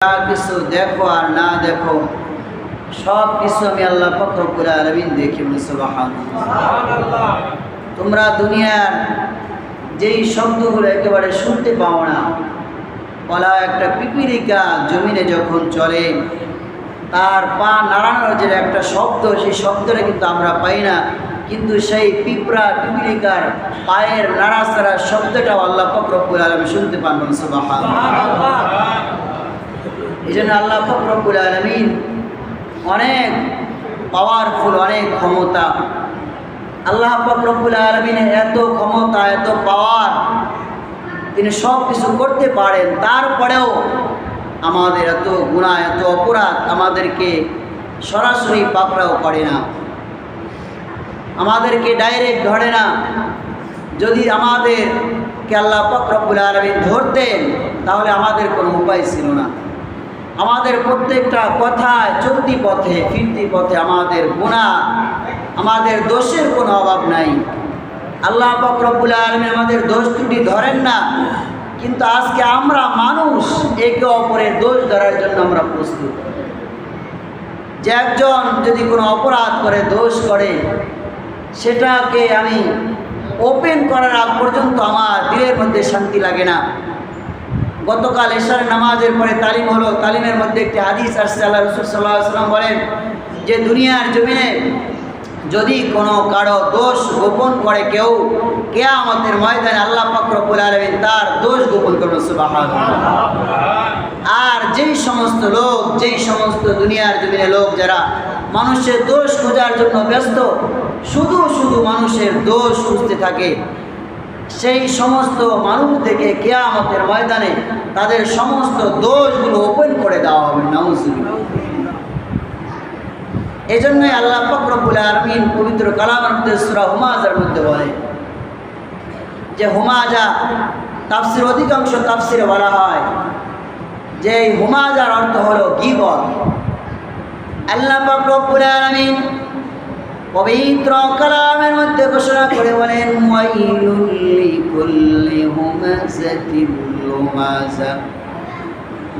যা কিছু দেখো আর না দেখো সব কিছু আমি আল্লাহ আলমিন দেখি মুসবাহান তোমরা দুনিয়ার যেই শব্দগুলো একেবারে শুনতে পাও না বলা একটা পিপিলিকা জমিনে যখন চলে তার পা নাড়ানোর যে একটা শব্দ সেই শব্দটা কিন্তু আমরা পাই না। কিন্তু সেই পিঁপড়া পিপিলিকার পায়ের নাড়াচাড়ার শব্দটাও আল্লাহ ফকরবুল আলম শুনতে পান সুবাহান এই জন্য আল্লাহ ফকরবুল আলমিন অনেক পাওয়ারফুল অনেক ক্ষমতা। আল্লাহ ফকরবুল আলমিনের এত ক্ষমতা, এত পাওয়ার তিনি সব কিছু করতে পারেন। তারপরেও আমাদের এত গুণা এত অপরাধ আমাদেরকে সরাসরি পাকড়াও করে না। আমাদেরকে ডাইরেক্ট ধরে না। যদি আমাদেরকে আল্লাহ ফকরবুল আলমিন ধরতেন, তাহলে আমাদের কোনো উপায় ছিল না। আমাদের প্রত্যেকটা কথায় চলতি পথে, ফিরতি পথে আমাদের গুণা আমাদের দোষের কোনো অভাব নাই। আল্লাহ ফকরবুল আলমী আমাদের দোষ ত্রুটি ধরেন না, কিন্তু আজকে আমরা মানুষ একে অপরের দোষ ধরার জন্য আমরা প্রস্তুত। যে একজন যদি কোনো অপরাধ করে, দোষ করে, সেটাকে আমি ওপেন করার আগ পর্যন্ত আমার দিলের মধ্যে শান্তি লাগে না। গতকাল এশার নামাজের পরে তালিম হলো, তালিমের মধ্যে একটি হাদিস আসছে, আল্লাহ রসুল সাল্লাহ সাল্লাম বলেন যে দুনিয়ার জমিনে যদি কোনো কারও দোষ গোপন করে কেউ, কেয়ামতের ময়দানে আল্লাহ পাকরবুল আলমিন তার দোষ গোপন করবেন সুবাহ আর যেই সমস্ত লোক, যেই সমস্ত দুনিয়ার জমিনে লোক যারা মানুষের দোষ খোঁজার জন্য ব্যস্ত, শুধু শুধু মানুষের দোষ খুঁজতে থাকে সেই সমস্ত মানুষ থেকে কেয়ামতের ময়দানে তাদের সমস্ত দোষগুলো ওপেন করে দেওয়া হবে নাউজুবিল্লাহ এই জন্যই আল্লাহ ফকরবুল আলমিন পবিত্র কালামের মধ্যে সুরা হুমাজার মধ্যে বলে যে হুমাজা তাফসির অধিকাংশ তাফসিরে বলা হয় যে এই হুমাজার অর্থ হলো গিবত। আল্লাহ ফকরবুল আলমিন পবিত্র কালামের মধ্যে ঘোষণা করে বলেন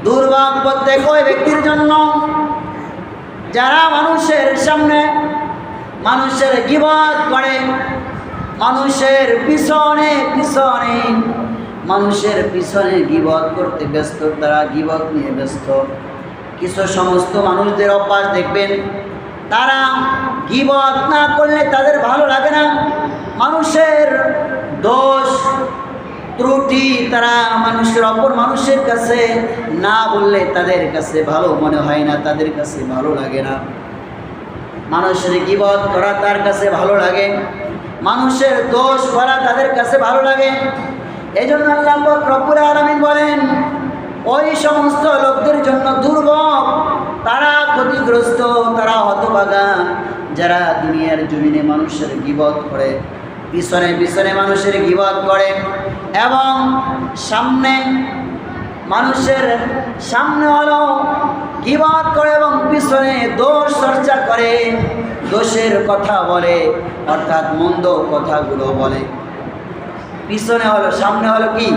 দুর্ভাগ প্রত্যেক ওই ব্যক্তির জন্য যারা মানুষের সামনে মানুষের গিবত করে, মানুষের পিছনে পিছনে, মানুষের পিছনে গিবত করতে ব্যস্ত, তারা গিবত নিয়ে ব্যস্ত। কিছু সমস্ত মানুষদের অভ্যাস দেখবেন তারা গিবত না করলে তাদের ভালো লাগে না। মানুষের দোষ, ত্রুটি তারা মানুষের অপর মানুষের কাছে না বললে তাদের কাছে ভালো মনে হয় না, তাদের কাছে ভালো লাগে না। মানুষের গিবত করা তার কাছে ভালো লাগে, মানুষের দোষ করা তাদের কাছে ভালো লাগে। এই জন্য আল্লাহ রব্বুল আলমিন বলেন, ওই সমস্ত লোকদের জন্য দুর্ভোগ তারা ক্ষতিগ্রস্ত, তারা হতবাগা যারা দুনিয়ার জমিনে মানুষের গিবত করে, পিছনে পিছনে মানুষের গিবত করে এবং সামনে মানুষের সামনে হলো গিবত করে এবং পিছনে দোষ চর্চা করে, দোষের কথা বলে, অর্থাৎ মন্দ কথাগুলো বলে। পিছনে হলো, সামনে হলো কি?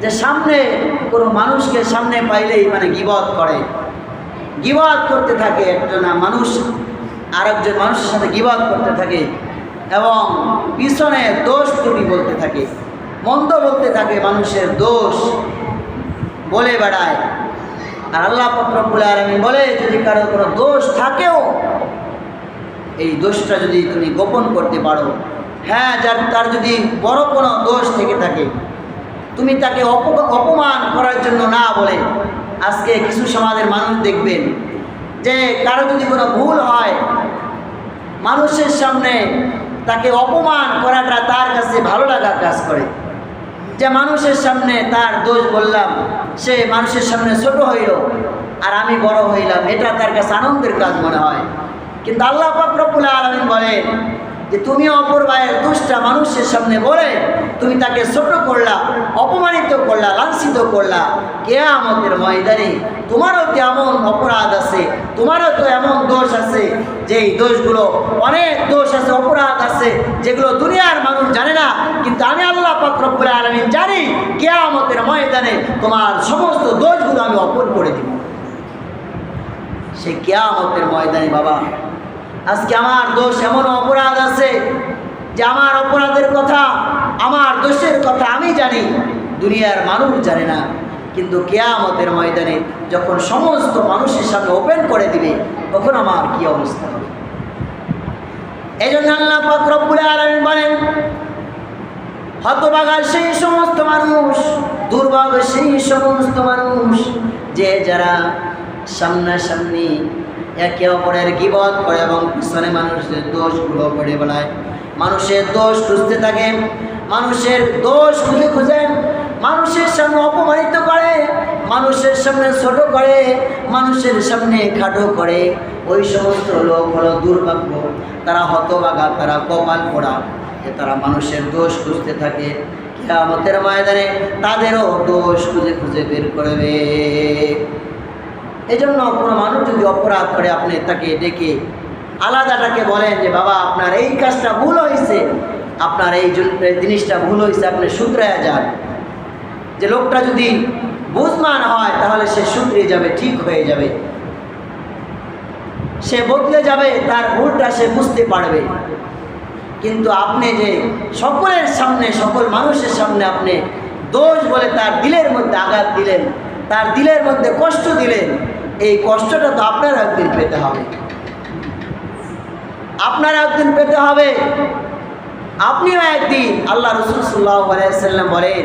যে সামনে কোনো মানুষকে সামনে পাইলেই মানে গিবত করে। গিবাদ করতে থাকে একজন মানুষ, আরেকজন মানুষের সাথে গিবাদ করতে থাকে এবং পিছনে দোষ ত্রুটি বলতে থাকে, মন্দ বলতে থাকে, মানুষের দোষ বলে বেড়ায়। আর আল্লাহ ফকরবুল আলমী বলে, যদি কারও কোনো দোষ থাকেও, এই দোষটা যদি তুমি গোপন করতে পারো হ্যাঁ যার, তার যদি বড় কোনো দোষ থেকে থাকে, তুমি তাকে অপমান করার জন্য না বলে আজকে কিছু সমাজের মানুষ দেখবেন যে কারও যদি কোনো ভুল হয়, মানুষের সামনে তাকে অপমান করাটা তার কাছে ভালো লাগার কাজ করে। যে মানুষের সামনে তার দোষ বললাম, সে মানুষের সামনে ছোট হইল আর আমি বড় হইলাম, এটা তার কাছে আনন্দের কাজ মনে হয়। কিন্তু আল্লাহ পাকরবুল আলমিন বলেন যে তুমি অপর ভাইয়ের দুষ্টা মানুষের সামনে বলে তুমি তাকে ছোট করলা, অপমানিত করলা, লাঞ্ছিত করলা কে আমাদের ময়দানে তোমারও তো এমন অপরাধ আছে, তোমারও তো এমন দোষ আছে যে এই দোষগুলো অনেক দোষ আছে, অপরাধ আছে, যেগুলো দুনিয়ার মানুষ জানে না। কিন্তু আমি আল্লাহ পাকরবুল আলমিন জানি কে আমাদের ময়দানে তোমার সমস্ত দোষগুলো আমি অপর করে দিব। সে কেয়ামতের ময়দানে বাবা, আজকে আমার দোষ এমন অপরাধ আছে, যে আমার অপরাধের কথা, আমার দোষের কথা আমি জানি। দুনিয়ার মানুষ জানে না। কিন্তু কেয়ামতের ময়দানে যখন সমস্ত মানুষের সামনে ওপেন করে দিবে, তখন আমার কি অবস্থা হবে? এই জন্য আল্লাহ পাক রব্বুল আলামিন বলেন হতবাগা সেই সমস্ত মানুষ, দুর্ভাগ্য সেই সমস্ত মানুষ, যে যারা সামনাসামনি একে অপরের গিবত করে এবং পিছনে মানুষের দোষগুলো করে বেড়ায়। মানুষের দোষ খুঁজতে থাকে, মানুষের দোষ খুঁজে খুঁজে মানুষের সামনে অপমানিত করে, মানুষের সামনে ছোট করে, মানুষের সামনে খাটো করে। ওই সমস্ত লোক হলো দুর্ভাগ্য। তারা হতবাগা তারা কপাল পড়া। তারা মানুষের দোষ খুঁজতে থাকে। কেয়ামতের ময়দানে তাদেরও দোষ খুঁজে খুঁজে বের করবে। এই জন্য কোনো মানুষ যদি অপরাধ করে, আপনি তাকে ডেকে আলাদাটাকে বলেন যে, বাবা, আপনার এই কাজটা ভুল হয়েছে আপনার এই জিনিসটা ভুল হয়েছে আপনি শুধরায়া যান। যে লোকটা যদি বুঝমান হয়, তাহলে সে শুধরে যাবে, ঠিক হয়ে যাবে। সে বদলে যাবে, তার ভুলটা সে বুঝতে পারবে। কিন্তু আপনি যে সকলের সামনে, সকল মানুষের সামনে আপনি দোষ বলে তার দিলের মধ্যে আঘাত দিলেন, তার দিলের মধ্যে কষ্ট দিলেন, এই কষ্টটা তো আপনার একদিন পেতে হবে। আপনার একদিন পেতে হবে। আপনিও একদিন আল্লাহ রসুল সাল্লাহ আলাইসাল্লাম বলেন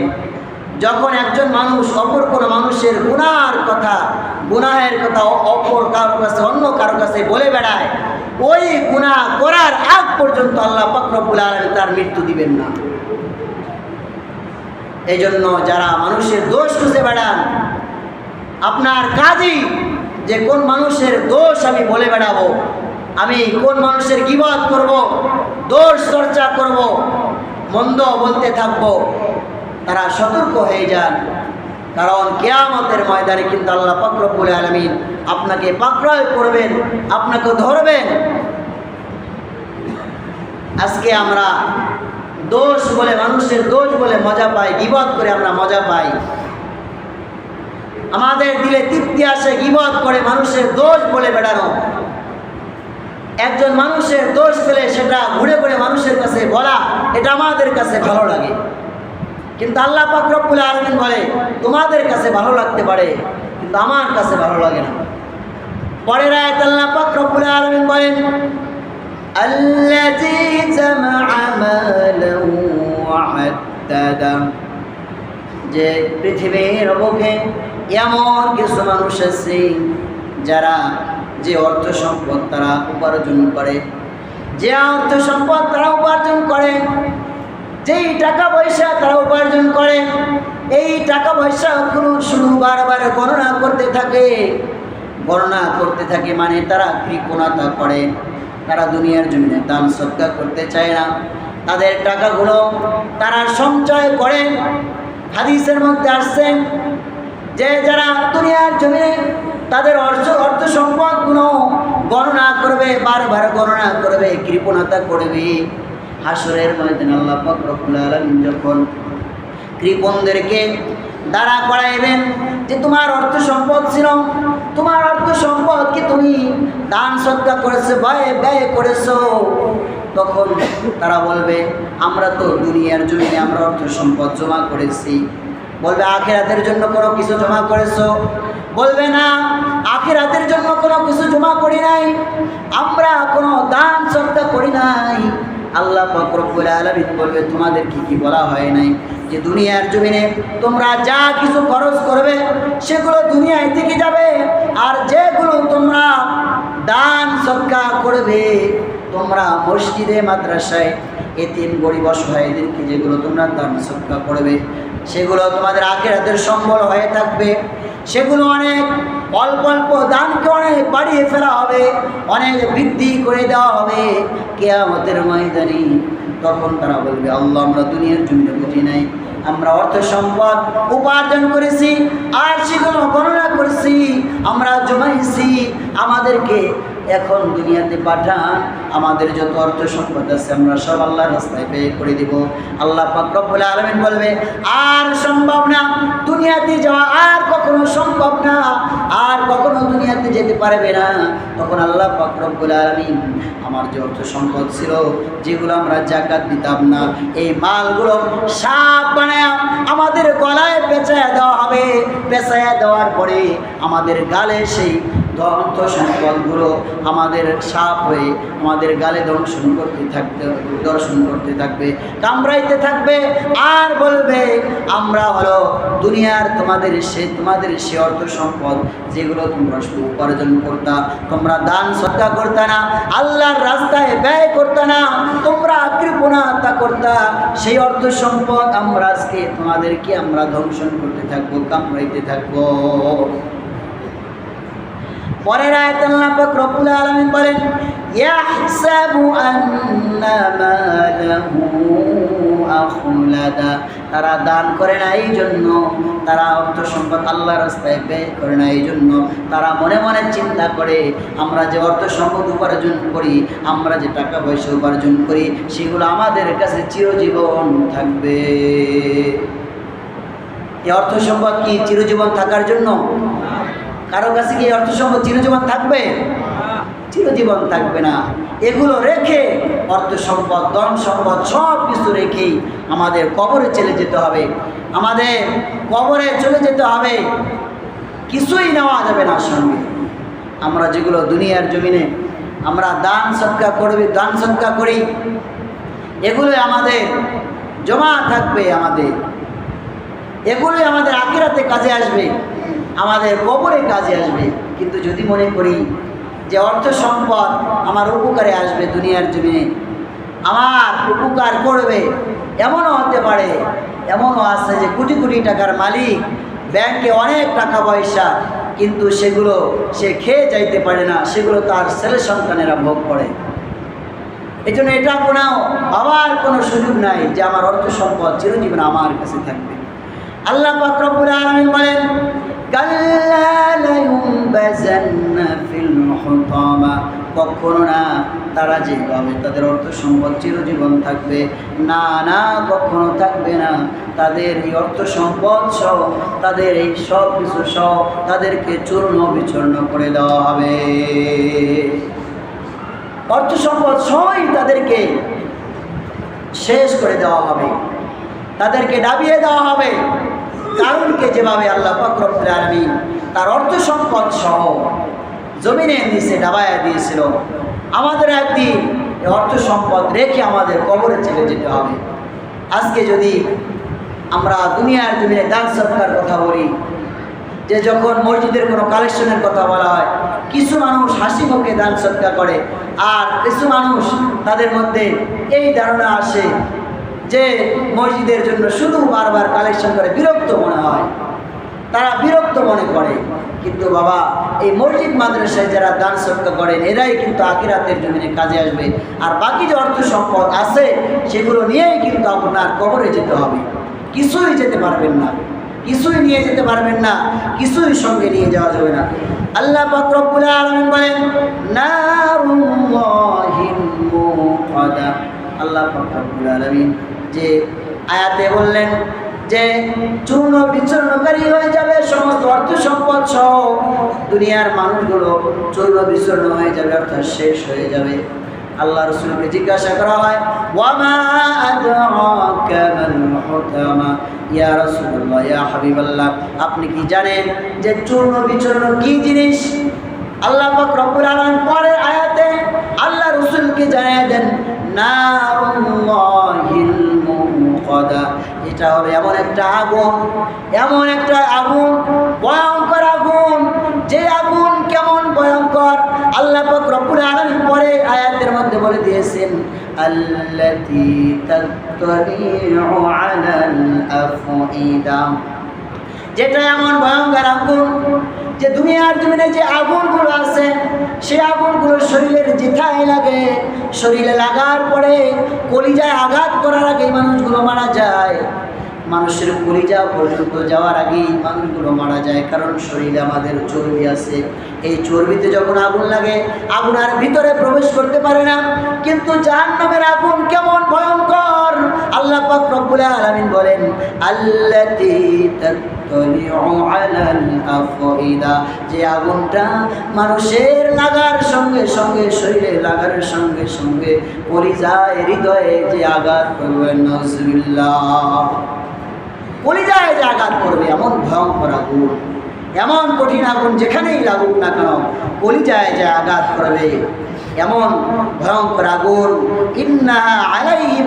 যখন একজন মানুষ অপর কোনো মানুষের গুনার কথা, গুনাহের কথা অপর কারোর কাছে, অন্য কারোর কাছে বলে বেড়ায়, ওই গুনাহ করার আগ পর্যন্ত আল্লাহ পাকরবুল আলমী তার মৃত্যু দিবেন না। এই জন্য যারা মানুষের দোষ খুঁজে বেড়ান, আপনার কাজই যে কোন মানুষের দোষ আমি বলে বেড়াবো, আমি কোন মানুষের গিবাদ করব, দোষ চর্চা করব, মন্দ বলতে থাকব তারা সতর্ক হয়ে যান। কারণ কেয়ামতের ময়দানে কিন্তু আল্লাহ পাকরবুল আলমিন আপনাকে পাকড়ায় করবেন, আপনাকে ধরবেন। আজকে আমরা দোষ বলে, মানুষের দোষ বলে মজা পাই, গিবত করে আমরা মজা পাই। আমাদের দিলে তৃপ্তি আসে, গিবত করে মানুষের দোষ বলে বেড়ানো। একজন মানুষের দোষ পেলে সেটা ঘুরে ঘুরে মানুষের কাছে বলা, এটা আমাদের কাছে ভালো লাগে। কিন্তু আল্লাহ পাক রব্বুল আলমিন বলে তোমাদের কাছে ভালো লাগতে পারে কিন্তু আমার কাছে ভালো লাগে না পরের আয়াত আল্লাহ পাক রব্বুল আলমিন বলেন الذي جمع مالا وعدده যে পৃথিবীর বুকে এমন কিছু মানুষ আছে যারা যে অর্থ সম্পদ তারা উপার্জন করে যে অর্থ সম্পদ তারা উপার্জন করে যেই টাকা পয়সা তারা উপার্জন করে, এই টাকা পয়সা কোনো শুধু বারবার গণনা করতে থাকে। গণনা করতে থাকে মানে তারা কৃপণতা করে। তারা দুনিয়ার জমিনে দান সৎকার করতে চায় না। তাদের টাকাগুলো তারা সঞ্চয় করে। হাদিসের মধ্যে আসছেন যে যারা দুনিয়ার জমিনে তাদের অর্থ অর্থ সম্পদগুলো গণনা করবে, বারবার গণনা করবে, কৃপণতা করবে। হাসরের ময়দান আল্লাহ পাক রব্বুল আলামিন যখন কৃপণদেরকে দাঁড়া করাইবেন যে তোমার অর্থ সম্পদ ছিল, তোমার অর্থ সম্পদ কি তুমি দান সৎকা করেছ ব্যয় ব্যয় করেছ? তখন তারা বলবে, আমরা তো দুনিয়ার জমিনে আমরা অর্থ সম্পদ জমা করেছি। বলবে, আখেরাতের জন্য কোনো কিছু জমা করেছ? বলবে, না, আখেরাতের জন্য কোনো কিছু জমা করি নাই। আমরা কোনো দান সৎকা করি নাই। আল্লাহ ফকরবুল আলমিন বলবে, তোমাদের কি কি বলা হয় নাই? যে দুনিয়ার জমিনে তোমরা যা কিছু খরচ করবে, সেগুলো দুনিয়ায় থেকে যাবে। আর যেগুলো তোমরা দান সৎকা করবে, তোমরা মসজিদে, মাদ্রাসায় এ এতিম, গরিব অসহায়দেরকে যেগুলো তোমরা দান সৎকা করবে, সেগুলো তোমাদের আখেরাতের সম্বল হয়ে থাকবে। সেগুলো অনেক অল্প অল্প দানকে অনেক বাড়িয়ে ফেলা হবে, অনেক বৃদ্ধি করে দেওয়া হবে। কেয়ামতের ময়দানি তখন তারা বলবে, আল্লাহ, আমরা দুনিয়ার জন্য বুঝি নাই, আমরা অর্থ সম্পদ উপার্জন করেছি আর সেগুলো গণনা করেছি, আমরা জমাইছি, আমাদেরকে এখন দুনিয়াতে পাঠান, আমাদের যত অর্থ সম্পদ আছে আমরা সব আল্লাহ রাস্তায় ব্যয় করে দিব। আল্লাহ পাক রব্বুল আলামিন বলবে, আর সম্ভব না, দুনিয়াতে যাওয়া সম্ভব না। আর কখনো দুনিয়াতে যেতে পারবে না। তখন আল্লাহ ফকরবুল আলমিন আমার যে অর্থ সম্পদ ছিল, যেগুলো আমরা জাকাত দিতাম না, এই মালগুলো সাপ বানায় আমাদের গলায় পেঁচায় দেওয়া হবে। পেঁচায় দেওয়ার পরে আমাদের গালে সেই অর্থ সম্পদগুলো আমাদের সাপ হয়ে আমাদের গালে দর্শন করতে থাকতে, দর্শন করতে থাকবে, কামড়াইতে থাকবে, আর বলবে, আমরা হলো দুনিয়ার তোমাদের সে তোমাদের সে অর্থ সম্পদ যেগুলো তোমরা উপার্জন করতা, তোমরা দান সৎকা করতা না, আল্লাহর রাস্তায় ব্যয় করতা না, তোমরা কৃপণতা করতা, সেই অর্থ সম্পদ আমরা আজকে তোমাদেরকে আমরা ধ্বংসন করতে থাকব, কামড়াইতে থাকব। পরের আয়াত আল্লাহ পাক রব্বুল আলামিন বলেন, ইয়াহসাবু আন্না আখলাদা। তারা দান করে না এই জন্য তারা অর্থ সম্পদ আল্লাহ রাস্তায় ব্যয় করে না এই জন্য তারা মনে মনে চিন্তা করে, আমরা যে অর্থ সম্পদ উপার্জন করি, আমরা যে টাকা পয়সা উপার্জন করি, সেগুলো আমাদের কাছে চিরজীবন থাকবে। এই অর্থ সম্পদ কি চিরজীবন থাকার জন্য? কারও কাছে কি অর্থ সম্পদ চিরজীবন থাকবে? চিরজীবন থাকবে না। এগুলো রেখে অর্থ সম্পদ, ধন সম্পদ সব কিছু রেখেই আমাদের কবরে চলে যেতে হবে। আমাদের কবরে চলে যেতে হবে। কিছুই নেওয়া যাবে না সঙ্গে। আমরা যেগুলো দুনিয়ার জমিনে আমরা দান সৎকা করবি, দান সৎকা করি এগুলো আমাদের জমা থাকবে আমাদের। এগুলোই আমাদের আকিরাতে কাজে আসবে। আমাদের কবরে কাজে আসবে। কিন্তু যদি মনে করি যে অর্থ সম্পদ আমার উপকারে আসবে দুনিয়ার জমিনে, আমার উপকার করবে, এমনও হতে পারে, এমনও আছে যে কোটি কোটি টাকার মালিক ব্যাংকে অনেক টাকা পয়সা, কিন্তু সেগুলো সে খেয়ে যাইতে পারে না, সেগুলো তার ছেলে সন্তানেরা ভোগ করে। এই জন্য এটা কোনো ভাবার কোনো সুযোগ নাই যে আমার অর্থ সম্পদ চিরজীবন আমার কাছে থাকবে। আল্লাহ পাকরবুল আলমিন বলেন কখনো না তারা যেভাবে তাদের অর্থ সম্পদ চিরজীবন থাকবে, না না, কখনো থাকবে না। তাদের এই অর্থ সম্পদ সহ, তাদের এই সব কিছু সহ তাদেরকে চূর্ণ বিচূর্ণ করে দেওয়া হবে। অর্থ সম্পদ সবই তাদেরকে শেষ করে দেওয়া হবে। তাদেরকে ডাবিয়ে দেওয়া হবে। কারণকে যেভাবে আল্লাহ ফকরবুল আলমী তার অর্থ সম্পদ সহ জমিনের নিচে ডাবায়া দিয়েছিল, আমাদের একদিন অর্থ সম্পদ রেখে আমাদের কবরে চলে যেতে হবে। আজকে যদি আমরা দুনিয়ার জমিনে দান সৎকার কথা বলি, যে যখন মসজিদের কোনো কালেকশনের কথা বলা হয়, কিছু মানুষ হাসি মুখে দান সৎকার করে, আর কিছু মানুষ তাদের মধ্যে এই ধারণা আসে যে মসজিদের জন্য শুধু বারবার কালেকশন করে, বিরক্ত মনে হয়। তারা বিরক্ত মনে করে। কিন্তু বাবা, এই মসজিদ মাদ্রাসায় যারা দান সত্য করেন, এরাই কিন্তু আকিরাতের জমিনে কাজে আসবে। আর বাকি যে অর্থ সম্পদ আছে, সেগুলো নিয়েই কিন্তু আপনার কবরে যেতে হবে। কিছুই যেতে পারবেন না। কিছুই নিয়ে যেতে পারবেন না। কিছুই সঙ্গে নিয়ে যাওয়া যাবে না। আল্লাহ পাকরবুল আলমিন বলেন মুকাদা আল্লাহ পাকরবুল আলমিন যে আয়াতে বললেন যে চূর্ণ বিচ্ছন্নকারী হয়ে যাবে সমস্ত অর্থ সম্পদ সহ দুনিয়ার মানুষগুলো চূর্ণ বিচূর্ণ হয়ে যাবে, অর্থাৎ শেষ হয়ে যাবে। আল্লাহ রসুলকে জিজ্ঞাসা করা হয় ইয়া রাসূলুল্লাহ, ইয়া হাবিবাল্লাহ, আপনি কি জানেন যে চূর্ণ বিচূর্ণ কি জিনিস? আল্লাহ রব্বুল আলামিন পরের আয়াতে আল্লাহ রসুলকে জানিয়ে দেন মুকাদা এটা হবে এমন একটা আগুন, এমন একটা আগুন, ভয়ঙ্কর আগুন। যে আগুন কেমন ভয়ঙ্কর? আল্লাহ রব্বুল আলামিন পরে আয়াতের মধ্যে বলে দিয়েছেন যেটা এমন ভয়ঙ্কর আগুন যে দুনিয়ার জমিনে যে আগুনগুলো আছে, সেই আগুনগুলো শরীরের যেথায় লাগে, শরীরে লাগার পরে কলিজায় আঘাত করার আগে মানুষগুলো মারা যায়। মানুষের কলিজা পর্যন্ত যাওয়ার আগেই মানুষগুলো মারা যায়, কারণ শরীরে আমাদের চর্বি আছে। এই চর্বিতে যখন আগুন লাগে, আগুন আর ভিতরে প্রবেশ করতে পারে না। কিন্তু জাহান্নামের আগুন কেমন ভয়ঙ্কর! আল্লাহ পাক রব্বুল আলামিন বলেন তাত্তালিউ যে আগুনটা মানুষের লাগার সঙ্গে সঙ্গে, শরীরে লাগার সঙ্গে সঙ্গে কলিজায়, হৃদয়ে যে আঘাত করবে নজরুল্লাহ আঘাত করবে, এমন ভয়ঙ্কর আগুন, এমন কঠিন আগুন যেখানেই লাগুক না কেন, কলিজায় যে আঘাত করবে, এমন ভয়ঙ্কর আগুন, ইন্না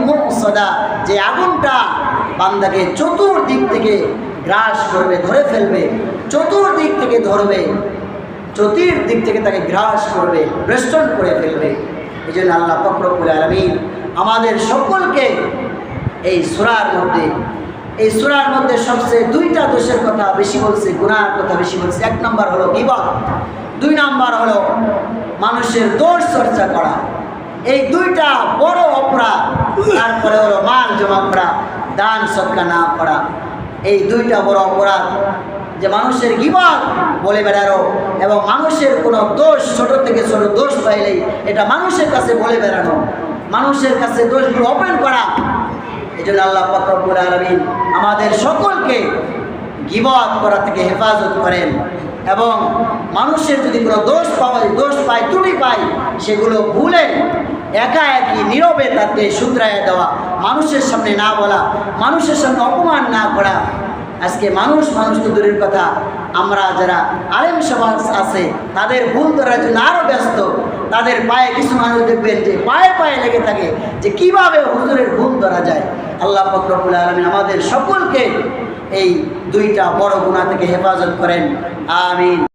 মুসদা যে আগুনটা বান্দাকে চতুর্দিক থেকে গ্রাস করবে, ধরে ফেলবে, চতুর্দিক থেকে ধরবে, চতুর্দিক থেকে তাকে গ্রাস করবে, বেষ্টন করে ফেলবে। এই জন্য আল্লাহ ফকরবুল আলমিন আমাদের সকলকে এই সুরার মধ্যে এই সুরার মধ্যে সবচেয়ে দুইটা দোষের কথা বেশি বলছে গুণার কথা বেশি বলছে। এক নম্বর হলো বিবাদ দুই নাম্বার হলো মানুষের দোষ চর্চা করা। এই দুইটা বড় অপরাধ, তারপরে হলো মাল জমা করা দান সৎকা না করা। এই দুইটা বড় অপরাধ, যে মানুষের গিবাদ বলে বেড়ানো এবং মানুষের কোনো দোষ, ছোট থেকে ছোট দোষ পাইলেই এটা মানুষের কাছে বলে বেড়ানো। মানুষের কাছে দোষগুলো ওপেন করা এই জন্য আল্লাহ ফকরবুল আলমিন আমাদের সকলকে গিবত করা থেকে হেফাজত করেন এবং মানুষের যদি কোনো দোষ পাওয়া দোষ পায়, ত্রুটি পায়, সেগুলো ভুলে একা একই নীরবে তাতে শুধরায় দেওয়া, মানুষের সামনে না বলা, মানুষের সামনে অপমান না করা। আজকে মানুষ মানুষ তো দূরের কথা। আমরা যারা আলেম সমাজ আছে, তাদের ভুল ধরার জন্য আরও ব্যস্ত। তাদের পায়ে কিছু মানুষ দেখবেন যে পায়ে পায়ে লেগে থাকে যে কীভাবে হুজুরের ভুল ধরা যায়। আল্লাহ ফকরবুল আলমিন আমাদের সকলকে এই দুইটা বড় গুণা থেকে হেফাজত করেন। আমিন।